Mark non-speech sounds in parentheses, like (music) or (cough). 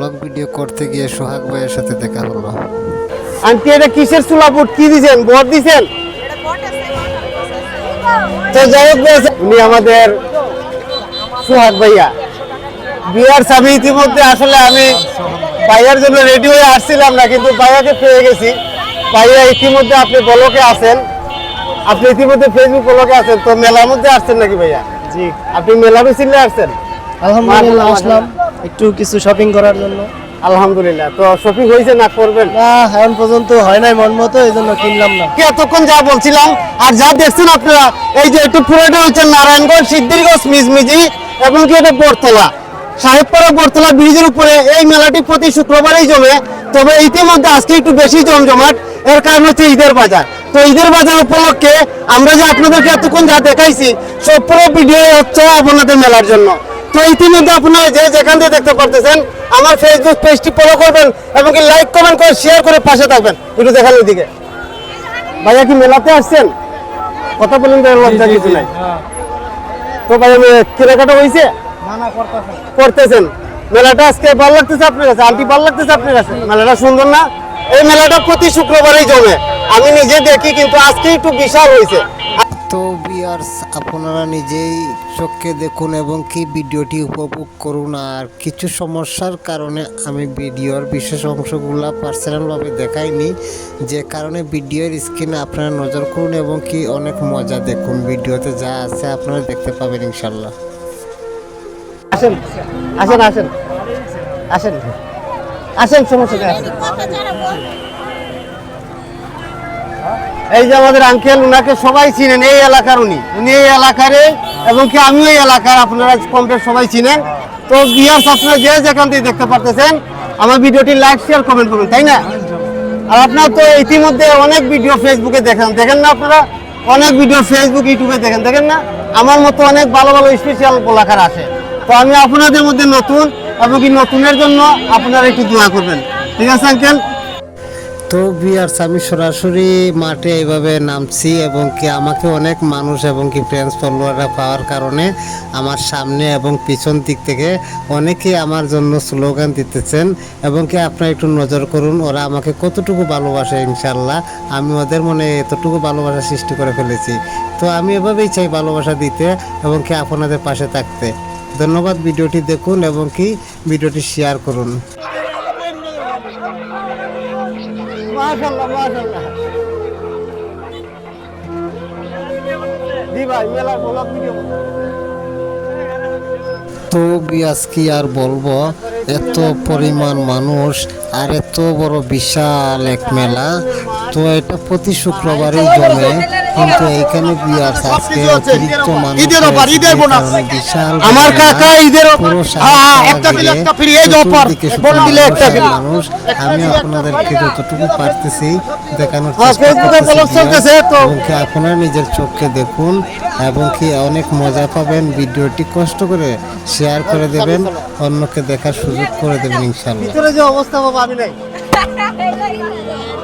Blog video করতে গিয়ে সোহাগ ভাইয়ের সাথে দেখা হলো। আন্টি এটা কিসের সুলাপুট কি দিছেন? বট দিছেন? তো যাই হোক উনি আমাদের সুহাগ ভাইয়া। বিয়ার আমি ইতিমধ্যে আসলে আমি ভাইয়ার জন্য রেডি হয়ে আসছিলাম না কিন্তু ভাইয়াকে পেয়ে গেছি। ভাইয়া ইতিমধ্যে আপনি বলকে আছেন। আপনি ইতিমধ্যে ফেসবুক বলকে আছেন তো মেলার মধ্যে আসছেন নাকি ভাইয়া? জি। আপনি মেলা মিছিলে আসছেন? আলহামদুলিল্লাহ আসলাম। একটু কিছু শপিং করার জন্য। আলহামদুলিল্লাহ। তো শপিং হয়েছে না করবেন? না এখন পর্যন্ত হয় নাই মন মতো এই জন্য কিনলাম না। কি এতক্ষণ যা বলছিলাম আর যা দেখছেন আপনারা এই যে একটু পুরোটা হচ্ছে নারায়ণগঞ্জ সিদ্ধিরগঞ্জ মিজমিজি এবং কি এটা বরতলা সাহেবপাড়া বরতলা ব্রিজের উপরে এই মেলাটি প্রতি শুক্রবারই জমে তবে ইতিমধ্যে আজকে একটু বেশি জমজমাট এর কারণ হচ্ছে ঈদের বাজার। তো ঈদের বাজার উপলক্ষে আমরা যে আপনাদেরকে এতক্ষণ যা দেখাইছি সব পুরো ভিডিও হচ্ছে আপনাদের মেলার জন্য। তো ইতিমধ্যে আপনারা যে যেখান থেকে দেখতে পারতেছেন আমার ফেসবুক পেজটি ফলো করবেন এবং কি লাইক কমেন্ট করে শেয়ার করে পাশে থাকবেন। একটু ভাইয়া কি মেলাতে আসছেন? কথা বলেন লজ্জা কিছু নাই। তো ভাই কেনাকাটা হয়েছে করতেছেন। মেলাটা আজকে ভালো লাগতেছে আপনার কাছে? আন্টি ভালো লাগতেছে আপনার কাছে? মেলাটা সুন্দর না? এই মেলাটা প্রতি শুক্রবারই জমে। আমি নিজে দেখি কিন্তু আজকে একটু বিশাল হয়েছে তো বিয়ার্স আপনারা নিজেই চোখকে দেখুন এবং কি ভিডিওটি উপভোগ করুন। আর কিছু সমস্যার কারণে আমি ভিডিওর বিশেষ অংশগুলো পার্সোনালভাবে দেখাইনি। যে কারণে ভিডিওর স্ক্রিনে আপনারা নজর করুন এবং কি অনেক মজা দেখুন। ভিডিওতে যা আছে আপনারা দেখতে পাবেন ইনশাল্লাহ আসেন আসেন আসেন আসেন। আসেন সমস্যা নেই। আসেন এই যে আমাদের আঙ্কেল উনাকে সবাই চিনেন, এই এলাকার উনি। উনি এই এলাকারে এবং কি আমিও এই এলাকার, আপনারা কমপ্লিট সবাই চিনেন। তো বিয়ার্স আপনারা যে যেখান থেকে দেখতে পারতেছেন, আমার ভিডিওটি লাইক শেয়ার কমেন্ট করবেন তাই না? আর আপনারা তো ইতিমধ্যে অনেক ভিডিও ফেসবুকে দেখেন। দেখেন না আপনারা? অনেক ভিডিও ফেসবুক ইউটিউবে দেখেন। দেখেন না? আমার মতো অনেক ভালো ভালো স্পেশাল কলাকার আসে তো আমি আপনাদের মধ্যে নতুন, এবং কি নতুনের জন্য আপনারা একটু দোয়া করবেন। ঠিক আছে আঙ্কেল তো বিয়ার্স আমি সরাসরি মাঠে এইভাবে নামছি এবং কি আমাকে অনেক মানুষ এবং কি ফ্রেন্ডস ফলোয়াররা পাওয়ার কারণে আমার সামনে এবং পিছন দিক থেকে অনেকে আমার জন্য স্লোগান দিতেছেন এবং কি আপনারা একটু নজর করুন, ওরা আমাকে কতটুকু ভালোবাসে ইনশাল্লাহ আমি ওদের মনে এতটুকু ভালোবাসা সৃষ্টি করে ফেলেছি। তো আমি এভাবেই চাই ভালোবাসা দিতে এবং কি আপনাদের পাশে থাকতে। ধন্যবাদ ভিডিওটি দেখুন এবং কি ভিডিওটি শেয়ার করুন। মাশাআল্লাহ মাশাআল্লাহ। জি ভাই মেলা ব্লগ ভিডিও। তো কি আর বলব এত পরিমাণ মানুষ আর এত বড় বিশাল এক মেলা। তো এটা প্রতি শুক্রবারই জমে। কিন্তু এইখানে বিয়াস আজকে অতিরিক্ত মানুষ ঈদের অফার, ঈদের বোনাস। বিশাল আমার কাকা ঈদের হ্যাঁ, হ্যাঁ, একটা জুড়ে একটা ফ্রি, এই অফার। বোন দিলে একটা মানুষ ফ্রি। মানুষ আমি আপনাদেরকে যতটুকু পারতেছি দেখানোর হ্যাঁ, চেষ্টা করতেছি চলতেছে তো। কি আপনারা নিজের চোখকে দেখুন এবং কি অনেক মজা পাবেন ভিডিওটি কষ্ট করে শেয়ার করে দেবেন অন্যকে দেখার সুযোগ করে দেবেন ইনশাল্লাহ ভিতরে যে অবস্থা বাবা আমি নাই (laughs)